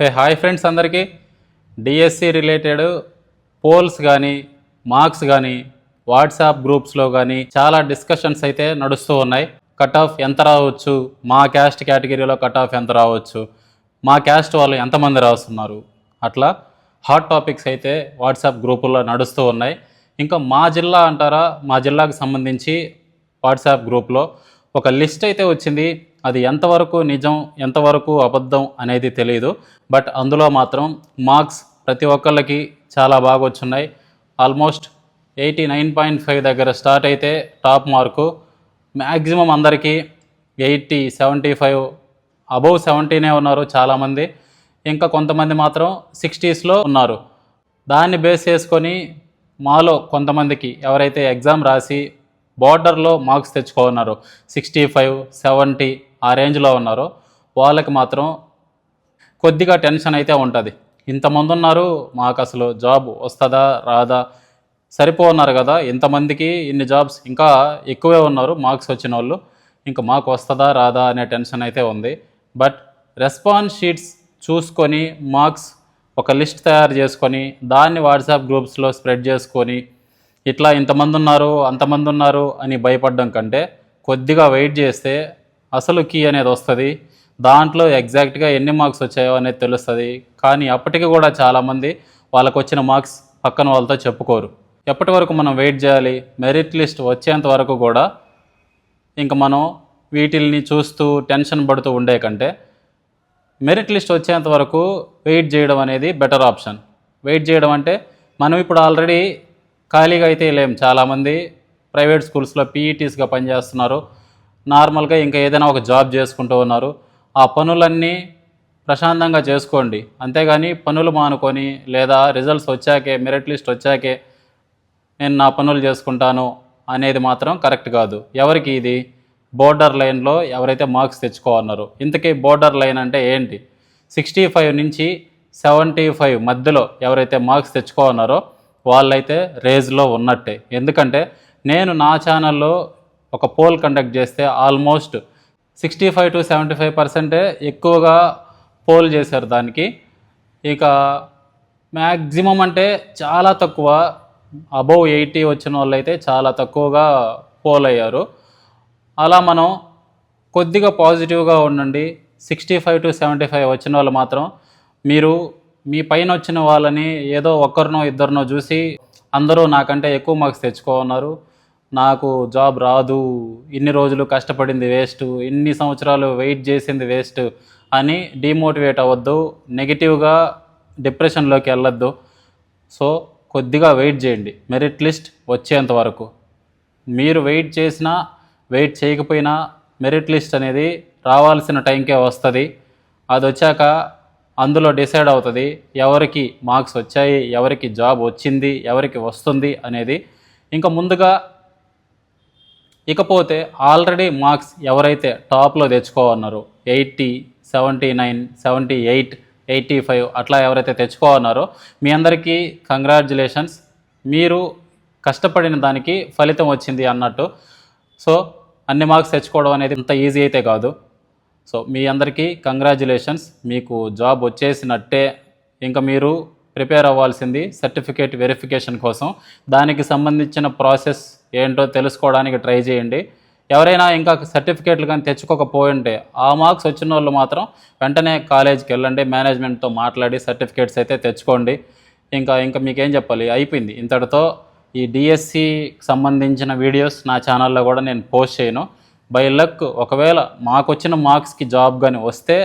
హే hi friends అందరికీ. DSC related polls కానీ marks కానీ వాట్సాప్ గ్రూప్స్లో కానీ చాలా డిస్కషన్స్ అయితే నడుస్తూ ఉన్నాయి. కట్ ఆఫ్ ఎంత రావచ్చు? మా క్యాస్ట్ కేటగిరీలో కట్ ఆఫ్ ఎంత రావచ్చు? మా క్యాస్ట్ వాళ్ళు ఎంతమంది రాస్తున్నారు? అట్లా హాట్ టాపిక్స్ అయితే వాట్సాప్ గ్రూపుల్లో నడుస్తూ ఉన్నాయి. ఇంకా మా జిల్లా అంటారా? మా జిల్లాకు సంబంధించి వాట్సాప్ గ్రూప్లో ఒక లిస్ట్ అయితే వచ్చింది. అది ఎంతవరకు నిజం ఎంతవరకు అబద్ధం అనేది తెలియదు బట్ అందులో మాత్రం మార్క్స్ ప్రతి ఒక్కళ్ళకి చాలా బాగా వచ్చున్నాయి almost eighty nine point five దగ్గర స్టార్ట్ అయితే టాప్ మార్కు. మ్యాక్సిమం అందరికీ ఎయిటీ సెవెంటీ ఫైవ్ అబవ్ సెవెంటీనే ఉన్నారు చాలామంది. ఇంకా కొంతమంది మాత్రం సిక్స్టీస్లో ఉన్నారు. దాన్ని బేస్ చేసుకొని మాలో కొంతమందికి ఎవరైతే ఎగ్జామ్ రాసి బార్డర్లో మార్క్స్ తెచ్చుకోన్నారు సిక్స్టీ ఫైవ్ సెవెంటీ ఆ రేంజ్లో ఉన్నారో వాళ్ళకి మాత్రం కొద్దిగా టెన్షన్ అయితే ఉంటుంది. ఇంతమంది ఉన్నారు మాకు అసలు జాబ్ వస్తుందా రాదా? సరిపోన్నారు కదా ఇంతమందికి ఇన్ని జాబ్స్ ఇంకా ఎక్కువే ఉన్నారు మార్క్స్ వచ్చిన వాళ్ళు ఇంకా మాకు వస్తుందా రాదా అనే టెన్షన్ అయితే ఉంది. బట్ రెస్పాన్స్ షీట్స్ చూసుకొని మార్క్స్ ఒక లిస్ట్ తయారు చేసుకొని దాన్ని వాట్సాప్ గ్రూప్స్లో స్ప్రెడ్ చేసుకొని ఇట్లా ఇంతమంది ఉన్నారు అంతమంది ఉన్నారు అని భయపడడం కంటే కొద్దిగా వెయిట్ చేస్తే అసలు కీ అనేది వస్తుంది. దాంట్లో ఎగ్జాక్ట్గా ఎన్ని మార్క్స్ వచ్చాయో అనేది తెలుస్తుంది. కానీ అప్పటికి కూడా చాలామంది వాళ్ళకు వచ్చిన మార్క్స్ పక్కన వాళ్ళతో చెప్పుకోరు. ఎప్పటి వరకు మనం వెయిట్ చేయాలి? మెరిట్ లిస్ట్ వచ్చేంత వరకు కూడా ఇంకా మనం వీటిల్ని చూస్తూ టెన్షన్ పడుతూ ఉండే కంటే మెరిట్ లిస్ట్ వచ్చేంత వరకు వెయిట్ చేయడం అనేది బెటర్ ఆప్షన్ వెయిట్ చేయడం అంటే మనం ఇప్పుడు ఆల్రెడీ ఖాళీగా అయితే లేం. చాలామంది ప్రైవేట్ స్కూల్స్లో పీఈటీస్గా పనిచేస్తున్నారు. నార్మల్గా ఇంకా ఏదైనా ఒక జాబ్ చేసుకుంటూ ఉన్నారు. ఆ పనులన్నీ ప్రశాంతంగా చేసుకోండి. అంతేగాని పనులు మానుకొని లేదా రిజల్ట్స్ వచ్చాకే మెరిట్ లిస్ట్ వచ్చాకే నేను నా పనులు చేసుకుంటాను అనేది మాత్రం కరెక్ట్ కాదు. ఎవరికి ఇది? బోర్డర్ లైన్లో ఎవరైతే మార్క్స్ తెచ్చుకోవన్నారు ఇంతకీ బోర్డర్ లైన్ అంటే ఏంటి? సిక్స్టీ ఫైవ్ నుంచి సెవెంటీ ఫైవ్ మధ్యలో ఎవరైతే మార్క్స్ తెచ్చుకోవన్నారో వాళ్ళైతే రేజ్లో ఉన్నట్టే. ఎందుకంటే నేను నా ఛానల్లో ఒక పోల్ కండక్ట్ చేస్తే almost sixty five to seventy five పర్సెంటే ఎక్కువగా పోల్ చేశారు దానికి. ఇక మ్యాక్సిమం అంటే చాలా తక్కువ అబౌవ్ ఎయిటీ వచ్చిన వాళ్ళు అయితే చాలా తక్కువగా పోల్ అయ్యారు. అలా మనం కొద్దిగా పాజిటివ్గా ఉండండి sixty five to seventy five వచ్చిన వాళ్ళు మాత్రం మీరు మీ పైన వచ్చిన వాళ్ళని ఏదో ఒక్కరినో ఇద్దరినో చూసి అందరూ నాకంటే ఎక్కువ మార్క్స్ తెచ్చుకోన్నారు నాకు జాబ్ రాదు ఇన్ని రోజులు కష్టపడింది వేస్ట్ ఇన్ని సంవత్సరాలు వెయిట్ చేసింది వేస్ట్ అని డిమోటివేట్ అవ్వద్దు నెగిటివ్గా డిప్రెషన్లోకి వెళ్ళొద్దు. సో కొద్దిగా వెయిట్ చేయండి మెరిట్ లిస్ట్ వచ్చేంత వరకు. మీరు వెయిట్ చేసినా వెయిట్ చేయకపోయినా మెరిట్ లిస్ట్ అనేది రావాల్సిన టైంకే వస్తుంది. అది వచ్చాక అందులో డిసైడ్ అవుతుంది ఎవరికి మార్క్స్ వచ్చాయి ఎవరికి జాబ్ వచ్చింది ఎవరికి వస్తుంది అనేది. ఇంకా ముందుగా ఇకపోతే ఆల్రెడీ మార్క్స్ ఎవరైతే టాప్లో తెచ్చుకోవన్నారో eighty seventy nine seventy eight eighty five అట్లా ఎవరైతే తెచ్చుకోవన్నారో మీ అందరికీ కంగ్రాచులేషన్స్. మీరు కష్టపడిన దానికి ఫలితం వచ్చింది అన్నట్టు. సో అన్ని మార్క్స్ తెచ్చుకోవడం అనేది అంత ఈజీ అయితే కాదు. సో మీ అందరికీ కంగ్రాచులేషన్స్. మీకు జాబ్ వచ్చేసినట్టే ఇంకా మీరు ప్రిపేర్ అవ్వాల్సింది సర్టిఫికేట్ వెరిఫికేషన్ కోసం. దానికి సంబంధించిన ప్రాసెస్ ఏంటో తెలుసుకోవడానికి ట్రై చేయండి. ఎవరైనా ఇంకా సర్టిఫికేట్లు కానీ తెచ్చుకోకపోయింటే ఆ మార్క్స్ వచ్చిన వాళ్ళు మాత్రం వెంటనే కాలేజ్కి వెళ్ళండి మేనేజ్మెంట్తో మాట్లాడి సర్టిఫికేట్స్ అయితే తెచ్చుకోండి. ఇంకా ఇంకా మీకేం చెప్పాలి? అయిపోయింది. ఇంతటితో ఈ డిఎస్సికి సంబంధించిన వీడియోస్ నా ఛానల్లో కూడా నేను పోస్ట్ చేయను. బై లక్ ఒకవేళ మాకు వచ్చిన మార్క్స్కి జాబ్ కానీ వస్తే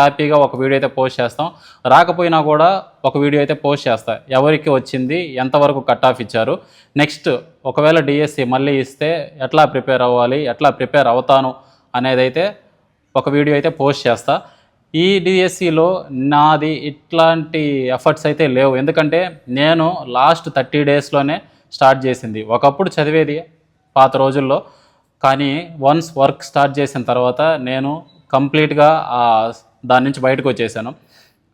హ్యాపీగా ఒక వీడియో అయితే పోస్ట్ చేస్తాం. రాకపోయినా కూడా ఒక వీడియో అయితే పోస్ట్ చేస్తా. ఎవరికి వచ్చింది ఎంతవరకు కట్ ఆఫ్ ఇచ్చారు. నెక్స్ట్ ఒకవేళ డిఎస్సి మళ్ళీ ఇస్తే ఎట్లా ప్రిపేర్ అవ్వాలి ఎట్లా ప్రిపేర్ అవుతాను అనేది అయితే ఒక వీడియో అయితే పోస్ట్ చేస్తా. ఈ డిఎస్సిలో నాది ఇట్లాంటి ఎఫర్ట్స్ అయితే లేవు. ఎందుకంటే నేను లాస్ట్ థర్టీ డేస్లోనే స్టార్ట్ చేసింది. ఒకప్పుడు చదివేది పాత రోజుల్లో. కానీ వన్స్ వర్క్ స్టార్ట్ చేసిన తర్వాత నేను కంప్లీట్గా ఆ దాని నుంచి బయటకు వచ్చేసాను.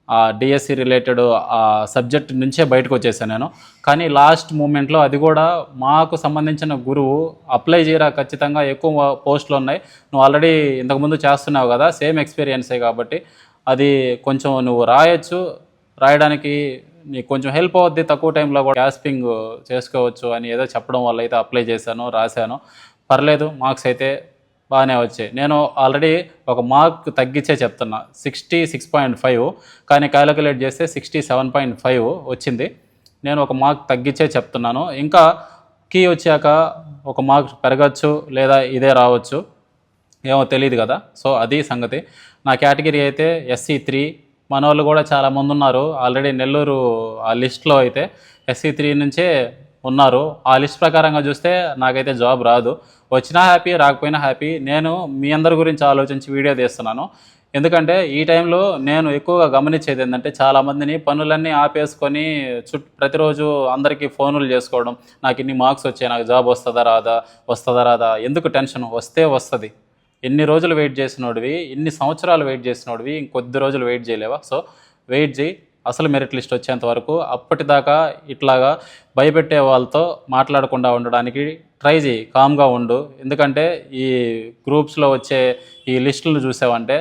ఆ డిఎస్సి రిలేటెడ్ ఆ సబ్జెక్ట్ నుంచే బయటకు వచ్చేసాను నేను. కానీ లాస్ట్ మూమెంట్లో అది కూడా మాకు సంబంధించిన గురువు అప్లై చేయరా ఖచ్చితంగా ఎక్కువ పోస్టులు ఉన్నాయి. నువ్వు ఆల్రెడీ ఇంతకుముందు చేస్తున్నావు కదా సేమ్ ఎక్స్పీరియన్సే కాబట్టి అది కొంచెం నువ్వు రాయొచ్చు. రాయడానికి నీకు కొంచెం హెల్ప్ అవుద్ది తక్కువ టైంలో కూడా. గ్యాస్పింగ్ చేసుకోవచ్చు అని ఏదో చెప్పడం వల్ల అయితే అప్లై చేశాను రాశాను. పర్లేదు మార్క్స్ అయితే బాగానే వచ్చాయి. నేను ఆల్రెడీ ఒక మార్క్ తగ్గించే చెప్తున్నా. సిక్స్టీ సిక్స్ పాయింట్ ఫైవ్ కానీ క్యాలిక్యులేట్ చేస్తే సిక్స్టీ సెవెన్ పాయింట్ ఫైవ్ వచ్చింది. నేను ఒక మార్క్ తగ్గించే చెప్తున్నాను. ఇంకా కీ వచ్చాక ఒక మార్క్ పెరగచ్చు లేదా ఇదే రావచ్చు. ఏమో తెలియదు కదా. సో అది సంగతి. నా కేటగిరీ అయితే ఎస్సీ త్రీ. మన వాళ్ళు కూడా చాలా మంది ఉన్నారు. ఆల్రెడీ నెల్లూరు ఆ లిస్ట్లో అయితే ఎస్సీ త్రీ నుంచే ఉన్నారు. ఆ లిస్ట్ ప్రకారంగా చూస్తే నాకైతే జాబ్ రాదు. వచ్చినా హ్యాపీ రాకపోయినా హ్యాపీ. నేను మీ అందరి గురించి ఆలోచించి వీడియో తీస్తున్నాను. ఎందుకంటే ఈ టైంలో నేను ఎక్కువగా గమనించేది ఏంటంటే చాలామందిని పనులన్నీ ఆపేసుకొని చుట్టూ ప్రతిరోజు అందరికీ ఫోనులు చేసుకోవడం. నాకు ఇన్ని మార్క్స్ వచ్చాయి నాకు జాబ్ వస్తుందా రాదా వస్తుందా రాదా? ఎందుకు టెన్షన్? వస్తే వస్తుంది. ఎన్ని రోజులు వెయిట్ చేసినోడివి? ఎన్ని సంవత్సరాలు వెయిట్ చేసినోడివి? ఇంకొద్ది రోజులు వెయిట్ చేయలేవా? సో వెయిట్ చేయి. అసలు మెరిట్ లిస్ట్ వచ్చేంత వరకు అప్పటిదాకా ఇట్లాగా భయపెట్టే వాళ్ళతో మాట్లాడకుండా ఉండడానికి ట్రై చేయి కామ్గా ఉండు. ఎందుకంటే ఈ గ్రూప్స్లో వచ్చే ఈ లిస్టులను చూసావంటే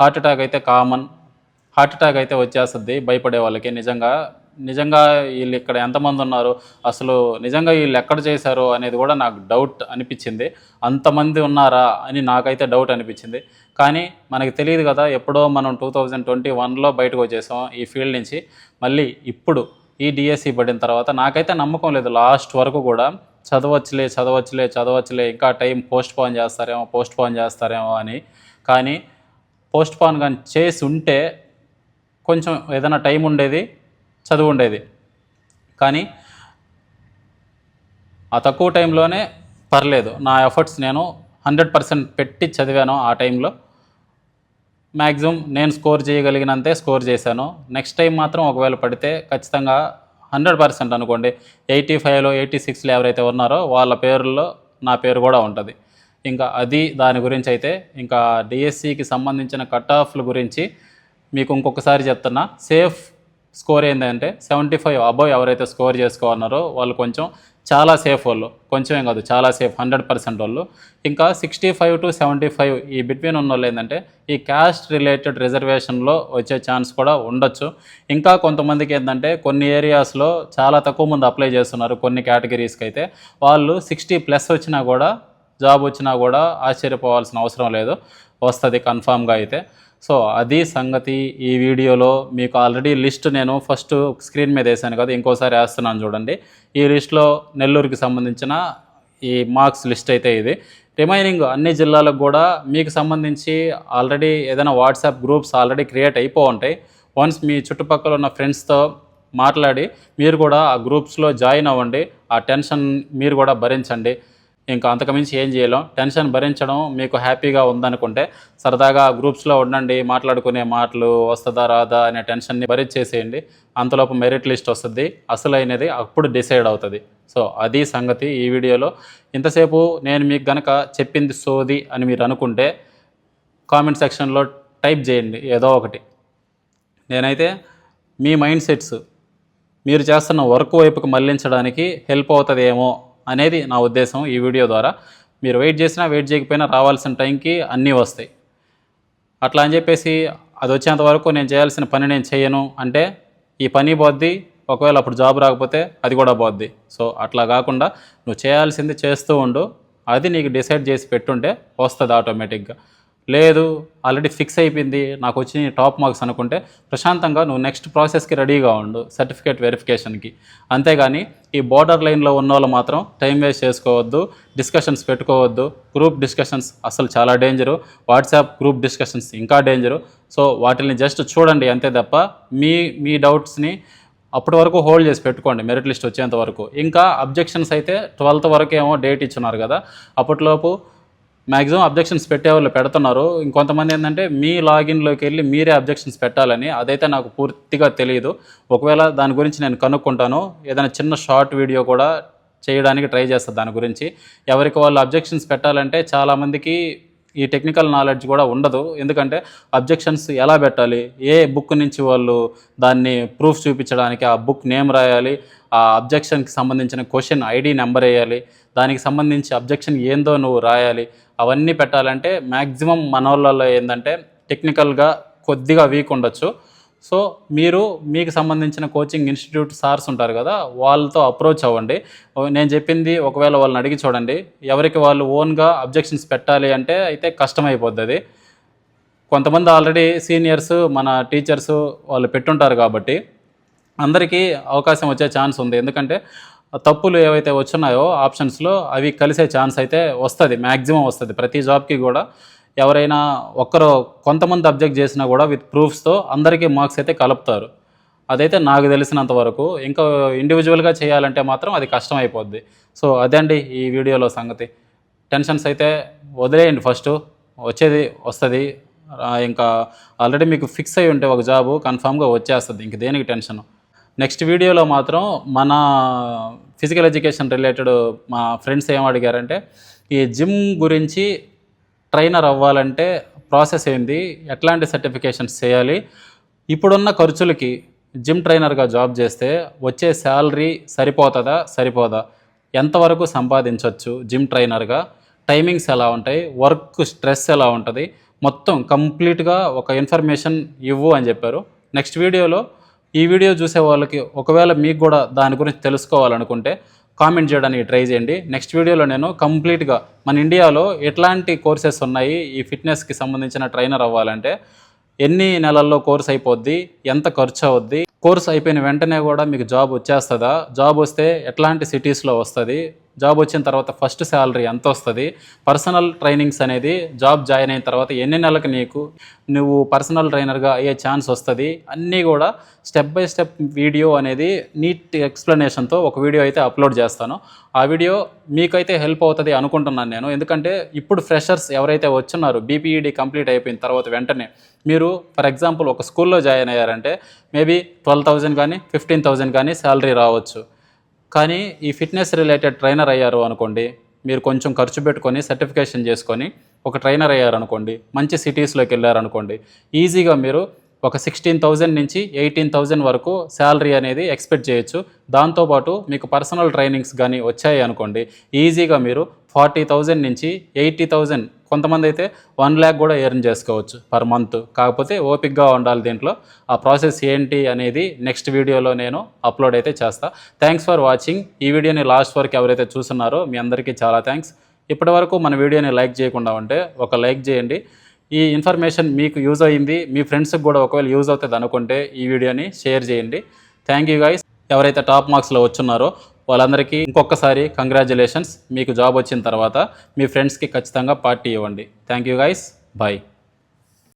హార్ట్ అటాక్ అయితే కామన్ హార్ట్ అటాక్ అయితే వచ్చేస్తుంది భయపడే వాళ్ళకి. నిజంగా నిజంగా వీళ్ళు ఇక్కడ ఎంతమంది ఉన్నారు అసలు నిజంగా వీళ్ళు ఎక్కడ చేశారు అనేది కూడా నాకు డౌట్ అనిపించింది. అంతమంది ఉన్నారా అని నాకైతే డౌట్ అనిపించింది. కానీ మనకి తెలియదు కదా ఎప్పుడో మనం టూ థౌజండ్ ట్వంటీ వన్లో బయటకు వచ్చేసాం ఈ ఫీల్డ్ నుంచి. మళ్ళీ ఇప్పుడు ఈ డిఎస్సి పడిన తర్వాత నాకైతే నమ్మకం లేదు. లాస్ట్ వరకు కూడా చదవచ్చులే చదవచ్చులే చదవచ్చులే ఇంకా టైం పోస్ట్ పోన్ చేస్తారేమో పోస్ట్ పోన్ చేస్తారేమో అని. కానీ పోస్ట్ పోన్ కానీ చేసి ఉంటే కొంచెం ఏదైనా టైం ఉండేది చదువు ఉండేది. కానీ ఆ తక్కువ టైంలోనే పర్లేదు. నా ఎఫర్ట్స్ నేను హండ్రెడ్ పర్సెంట్ పెట్టి చదివాను ఆ టైంలో. మ్యాక్సిమం నేను స్కోర్ చేయగలిగినంతే స్కోర్ చేశాను. నెక్స్ట్ టైం మాత్రం ఒకవేళ పడితే ఖచ్చితంగా హండ్రెడ్ పర్సెంట్ అనుకోండి. ఎయిటీ ఫైవ్లో ఎయిటీ సిక్స్లో ఎవరైతే ఉన్నారో వాళ్ళ పేర్లో నా పేరు కూడా ఉంటుంది. ఇంకా అది దాని గురించి అయితే ఇంకా డిఎస్సికి సంబంధించిన కట్ ఆఫ్ల గురించి మీకు ఇంకొకసారి చెప్తున్నా. సేఫ్ స్కోర్ ఏంటంటే సెవెంటీ ఫైవ్ అబవ్ ఎవరైతే స్కోర్ చేసుకోన్నారో వాళ్ళు కొంచెం చాలా సేఫ్ వాళ్ళు. కొంచెం కాదు చాలా సేఫ్ హండ్రెడ్ పర్సెంట్ వాళ్ళు. ఇంకా sixty five to seventy five ఈ బిట్వీన్ ఉన్న వాళ్ళు ఏంటంటే ఈ క్యాస్ట్ రిలేటెడ్ రిజర్వేషన్లో వచ్చే ఛాన్స్ కూడా ఉండొచ్చు. ఇంకా కొంతమందికి ఏంటంటే కొన్ని ఏరియాస్లో చాలా తక్కువ మంది అప్లై చేస్తున్నారు కొన్ని కేటగిరీస్కి అయితే వాళ్ళు సిక్స్టీ ప్లస్ వచ్చినా కూడా జాబ్ వచ్చినా కూడా ఆశ్చర్యపోవాల్సిన అవసరం లేదు. వస్తుంది కన్ఫామ్గా అయితే. సో అది సంగతి ఈ వీడియోలో మీకు ఆల్రెడీ లిస్ట్ నేను ఫస్ట్ స్క్రీన్ మీద వేసాను కదా ఇంకోసారి వేస్తున్నాను చూడండి. ఈ లిస్ట్లో నెల్లూరుకి సంబంధించిన ఈ మార్క్స్ లిస్ట్ అయితే ఇది. రిమైనింగ్ అన్ని జిల్లాలకు కూడా మీకు సంబంధించి ఆల్రెడీ ఏదైనా వాట్సాప్ గ్రూప్స్ ఆల్రెడీ క్రియేట్ అయిపో ఉంటాయి. వన్స్ మీ చుట్టుపక్కల ఉన్న ఫ్రెండ్స్తో మాట్లాడి మీరు కూడా ఆ గ్రూప్స్లో జాయిన్ అవ్వండి. ఆ టెన్షన్ మీరు కూడా భరించండి. ఇంకా అంతకుమించి ఏం చేయలేం. టెన్షన్ భరించడం మీకు హ్యాపీగా ఉందనుకుంటే సరదాగా గ్రూప్స్లో ఉండండి మాట్లాడుకునే మాటలు వస్తుందా రాదా అనే టెన్షన్ని భరించేసేయండి. అంతలోపు మెరిట్ లిస్ట్ వస్తుంది. అసలైనది అప్పుడు డిసైడ్ అవుతుంది. సో అది సంగతి ఈ వీడియోలో. ఇంతసేపు నేను మీకు గనక చెప్పింది సోది అని మీరు అనుకుంటే కామెంట్ సెక్షన్లో టైప్ చేయండి ఏదో ఒకటి. నేనైతే మీ మైండ్ సెట్స్ మీరు చేస్తున్న వర్క్ వైపుకి మళ్ళించడానికి హెల్ప్ అవుతుందేమో అనేది నా ఉద్దేశం ఈ వీడియో ద్వారా. మీరు వెయిట్ చేసినా వెయిట్ చేయకపోయినా రావాల్సిన టైంకి అన్నీ వస్తాయి. అట్లా అని చెప్పేసి అది వచ్చేంత వరకు నేను చేయాల్సిన పని నేను చేయను అంటే ఈ పని పోద్ది ఒకవేళ అప్పుడు జాబ్ రాకపోతే అది కూడా పోద్ది. సో అట్లా కాకుండా నువ్వు చేయాల్సింది చేస్తూ ఉండు. అది నీకు డిసైడ్ చేసి పెట్టుంటే వస్తుంది ఆటోమేటిక్గా. లేదు ఆల్రెడీ ఫిక్స్ అయిపోయింది నాకు వచ్చి టాప్ మార్క్స్ అనుకుంటే ప్రశాంతంగా నువ్వు నెక్స్ట్ ప్రాసెస్కి రెడీగా ఉండు సర్టిఫికేట్ వెరిఫికేషన్కి అంతేగాని ఈ బార్డర్ లైన్లో ఉన్న వాళ్ళు మాత్రం టైం వేస్ట్ చేసుకోవద్దు డిస్కషన్స్ పెట్టుకోవద్దు. గ్రూప్ డిస్కషన్స్ అసలు చాలా డేంజరు వాట్సాప్ గ్రూప్ డిస్కషన్స్ ఇంకా డేంజరు సో వాటిని జస్ట్ చూడండి అంతే తప్ప మీ మీ డౌట్స్ని అప్పటి వరకు హోల్డ్ చేసి పెట్టుకోండి మెరిట్ లిస్ట్ వచ్చేంత వరకు. ఇంకా అబ్జెక్షన్స్ అయితే ట్వెల్త్ వరకు ఏమో డేట్ ఇచ్చున్నారు కదా అప్పటిలోపు మ్యాక్సిమం అబ్జెక్షన్స్ పెట్టే వాళ్ళు పెడుతున్నారు. ఇంకొంతమంది ఏంటంటే మీ లాగిన్లోకి వెళ్ళి మీరే అబ్జెక్షన్స్ పెట్టాలని అదైతే నాకు పూర్తిగా తెలియదు ఒకవేళ దాని గురించి నేను కనుక్కుంటాను. ఏదైనా చిన్న షార్ట్ వీడియో కూడా చేయడానికి ట్రై చేస్తాను దాని గురించి. ఎవరికి వాళ్ళు అబ్జెక్షన్స్ పెట్టాలంటే చాలామందికి ఈ టెక్నికల్ నాలెడ్జ్ కూడా ఉండదు. ఎందుకంటే అబ్జెక్షన్స్ ఎలా పెట్టాలి? ఏ బుక్ నుంచి వాళ్ళు దాన్ని ప్రూఫ్ చూపించడానికి ఆ బుక్ నేమ్ రాయాలి? ఆ అబ్జెక్షన్కి సంబంధించిన క్వశ్చన్ ఐడి నెంబర్ వేయాలి? దానికి సంబంధించి అబ్జెక్షన్ ఏందో నువ్వు రాయాలి? అవన్నీ పెట్టాలంటే మ్యాక్సిమం మన వాళ్ళలో ఏంటంటే టెక్నికల్గా కొద్దిగా వీక్ ఉండొచ్చు. సో మీరు మీకు సంబంధించిన కోచింగ్ ఇన్స్టిట్యూట్ సార్స్ ఉంటారు కదా వాళ్ళతో అప్రోచ్ అవ్వండి. నేను చెప్పింది ఒకవేళ వాళ్ళని అడిగి చూడండి. ఎవరికి వాళ్ళు ఓన్గా అబ్జెక్షన్స్ పెట్టాలి అంటే అయితే కష్టమైపోద్ది కొంతమంది ఆల్రెడీ సీనియర్స్ మన టీచర్స్ వాళ్ళు పెట్టుంటారు కాబట్టి అందరికీ అవకాశం వచ్చే ఛాన్స్ ఉంది. ఎందుకంటే తప్పులు ఏవైతే వచ్చినాయో ఆప్షన్స్లో అవి కలిసే ఛాన్స్ అయితే వస్తుంది మ్యాక్సిమం వస్తుంది. ప్రతి జాబ్కి కూడా ఎవరైనా ఒక్కరు కొంతమంది అబ్జెక్ట్ చేసినా కూడా విత్ ప్రూఫ్స్తో అందరికీ మార్క్స్ అయితే కలుపుతారు. అదైతే నాకు తెలిసినంత వరకు ఇంకా ఇండివిజువల్గా చేయాలంటే మాత్రం అది కష్టం అయిపోద్ది సో అదండి ఈ వీడియోలో సంగతి. టెన్షన్స్ అయితే వదిలేయండి ఫస్ట్. వచ్చేది వస్తుంది. ఇంకా ఆల్రెడీ మీకు ఫిక్స్ అయి ఉంటే ఒక జాబు కన్ఫామ్గా వచ్చేస్తుంది. ఇంక దేనికి టెన్షన్? నెక్స్ట్ వీడియోలో మాత్రం మన ఫిజికల్ ఎడ్యుకేషన్ రిలేటెడ్ మా ఫ్రెండ్స్ ఏం అడిగారంటే ఈ జిమ్ గురించి ట్రైనర్ అవ్వాలంటే ప్రాసెస్ ఏంది? ఎట్లాంటి సర్టిఫికేషన్స్ చేయాలి? ఇప్పుడున్న ఖర్చులకి జిమ్ ట్రైనర్గా జాబ్ చేస్తే వచ్చే శాలరీ సరిపోతుందా? సరిపోదా? ఎంతవరకు సంపాదించవచ్చు జిమ్ ట్రైనర్గా? టైమింగ్స్ ఎలా ఉంటాయి? వర్క్ స్ట్రెస్ ఎలా ఉంటుంది? మొత్తం కంప్లీట్గా ఒక ఇన్ఫర్మేషన్ ఇవ్వు అని చెప్పారు. నెక్స్ట్ వీడియోలో ఈ వీడియో చూసే వాళ్ళకి ఒకవేళ మీకు కూడా దాని గురించి తెలుసుకోవాలనుకుంటే కామెంట్ చేయడానికి ట్రై చేయండి. నెక్స్ట్ వీడియోలో నేను కంప్లీట్గా మన ఇండియాలో ఎట్లాంటి కోర్సెస్ ఉన్నాయి? ఈ ఫిట్నెస్కి సంబంధించిన ట్రైనర్ అవ్వాలంటే ఎన్ని నెలల్లో కోర్స్ అయిపోద్ది? ఎంత ఖర్చు అవుద్ది? కోర్స్ అయిపోయిన వెంటనే కూడా మీకు జాబ్ వచ్చేస్తుందా? జాబ్ వస్తే ఎట్లాంటి సిటీస్లో వస్తుంది? జాబ్ వచ్చిన తర్వాత ఫస్ట్ శాలరీ ఎంత వస్తుంది? పర్సనల్ ట్రైనింగ్స్ అనేది జాబ్ జాయిన్ అయిన తర్వాత ఎన్ని నెలలకు నీకు నువ్వు పర్సనల్ ట్రైనర్గా అయ్యే ఛాన్స్ వస్తుంది? అన్నీ కూడా స్టెప్ బై స్టెప్ వీడియో అనేది నీట్ ఎక్స్ప్లెనేషన్తో ఒక వీడియో అయితే అప్లోడ్ చేస్తాను. ఆ వీడియో మీకైతే హెల్ప్ అవుతుంది అనుకుంటున్నాను నేను. ఎందుకంటే ఇప్పుడు ఫ్రెషర్స్ ఎవరైతే వచ్చున్నారో బీపీఈడి కంప్లీట్ అయిపోయిన తర్వాత వెంటనే మీరు ఫర్ ఎగ్జాంపుల్ ఒక స్కూల్లో జాయిన్ అయ్యారంటే మేబీ ట్వెల్వ్ థౌజండ్ కానీ ఫిఫ్టీన్ థౌజండ్ కానీ శాలరీ రావచ్చు. కానీ ఈ ఫిట్నెస్ రిలేటెడ్ ట్రైనర్ అయ్యారు అనుకోండి మీరు కొంచెం ఖర్చు పెట్టుకొని సర్టిఫికేషన్ చేసుకొని ఒక ట్రైనర్ అయ్యారనుకోండి మంచి సిటీస్లోకి వెళ్ళారనుకోండి ఈజీగా మీరు ఒక సిక్స్టీన్ థౌజండ్ నుంచి ఎయిటీన్ థౌజండ్ వరకు శాలరీ అనేది ఎక్స్పెక్ట్ చేయొచ్చు. దాంతోపాటు మీకు పర్సనల్ ట్రైనింగ్స్ కానీ వచ్చాయి అనుకోండి ఈజీగా మీరు ఫార్టీ థౌజండ్ నుంచి ఎయిటీ థౌజండ్ కొంతమంది అయితే వన్ ల్యాక్ కూడా ఎర్న్ చేసుకోవచ్చు పర్ మంత్ కాకపోతే ఓపిక్గా ఉండాలి దీంట్లో. ఆ ప్రాసెస్ ఏంటి అనేది నెక్స్ట్ వీడియోలో నేను అప్లోడ్ అయితే చేస్తా. థ్యాంక్స్ ఫర్ వాచింగ్ ఈ వీడియోని లాస్ట్ వరకు ఎవరైతే చూస్తున్నారో మీ అందరికీ చాలా థ్యాంక్స్ ఇప్పటివరకు మన వీడియోని లైక్ చేయకుండా ఉంటే ఒక లైక్ చేయండి. ఈ ఇన్ఫర్మేషన్ మీకు యూజ్ అయ్యింది మీ ఫ్రెండ్స్కి కూడా ఒకవేళ యూజ్ అవుతుంది అనుకుంటే ఈ వీడియోని షేర్ చేయండి. థ్యాంక్ యూ గైస్ ఎవరైతే టాప్ మార్క్స్లో వచ్చున్నారో వాళ్ళందరికీ ఇంకొకసారి కంగ్రాచులేషన్స్ మీకు జాబ్ వచ్చిన తర్వాత మీ ఫ్రెండ్స్కి ఖచ్చితంగా పార్టీ ఇవ్వండి. Thank you guys bye